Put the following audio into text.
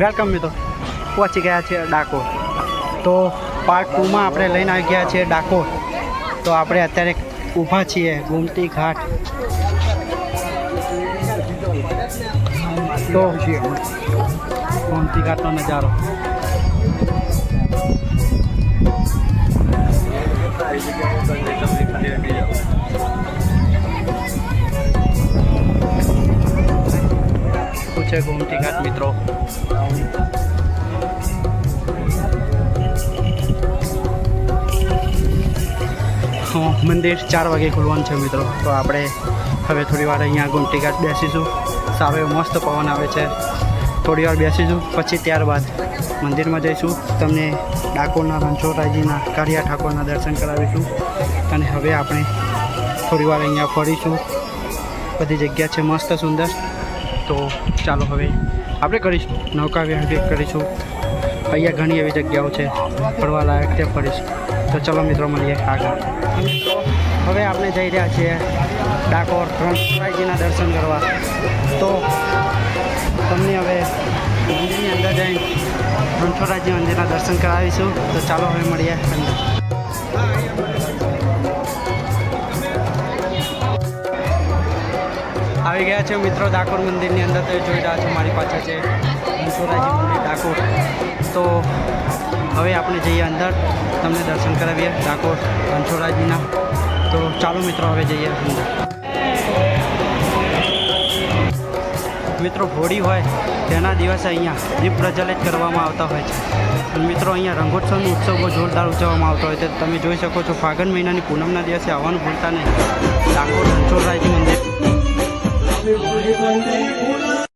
Welcome મિત્રો. પહોંચી ગયા છે ડાકોર. તો પાર્ટ ટુમાં આપણે લઈને આવી ગયા છીએ ડાકોર. તો આપણે અત્યારે ઊભા છીએ ગુમતી ઘાટ. તો ગુમતી ઘાટનો નજારો. છે, ગોમતી ઘાટ મિત્રો. મંદિર ચાર વાગે ખુલવાનું છે મિત્રો. તો આપણે હવે થોડી વાર અહીંયા ગોમતી ઘાટ બેસીશું. સાવે મસ્ત પવન આવે છે. થોડી વાર બેસીશું, પછી ત્યારબાદ મંદિરમાં જઈશું. તમને ડાકોરના, રણછોડરાયજીના કારિયા ઠાકોરના દર્શન કરાવીશું. અને હવે આપણે થોડી વાર અહીંયા ફરીશું. બધી જગ્યા છે મસ્ત સુંદર. તો ચાલો હવે આપણે કરીશું. નૌકા વિહાર કરીશું. અહીંયા ઘણી એવી જગ્યાઓ છે, ફરવા લાયક તે ફરીશું. તો ચલો મિત્રો, મળીએ આગળ. હવે આપણે જઈ રહ્યા છીએ ડાકોર રણછોડરાયજીના દર્શન કરવા. તો તમને હવે મંદિરની અંદર જઈ રણછોડરાયજી મંદિરના દર્શન કરાવીશું. તો ચાલો હવે મળીએ અંદર. આવી ગયા છે મિત્રો ડાકોર મંદિરની અંદર તો જોઈ રહ્યા છો મારી પાછળ છે રણછોડરાયજી મંદિર, ડાકોર. તો હવે આપણે જઈએ અંદર, તમને દર્શન કરાવીએ ડાકોર રણછોડરાયજીના તો ચાલો મિત્રો હવે જઈએ અંદર. મિત્રો હોળી હોય તેના દિવસે અહીંયા દીપ પ્રજ્વલિત કરવામાં આવતા હોય છે. મિત્રો અહીંયા રંગોત્સવનો ઉત્સવો જોરદાર ઉજવવામાં આવતો હોય છે. તમે જોઈ શકો છો ફાગણ મહિનાની પૂનમના દિવસે આવવાનું ભૂલતા નહીં. ડાકોર રણછોડરાયજી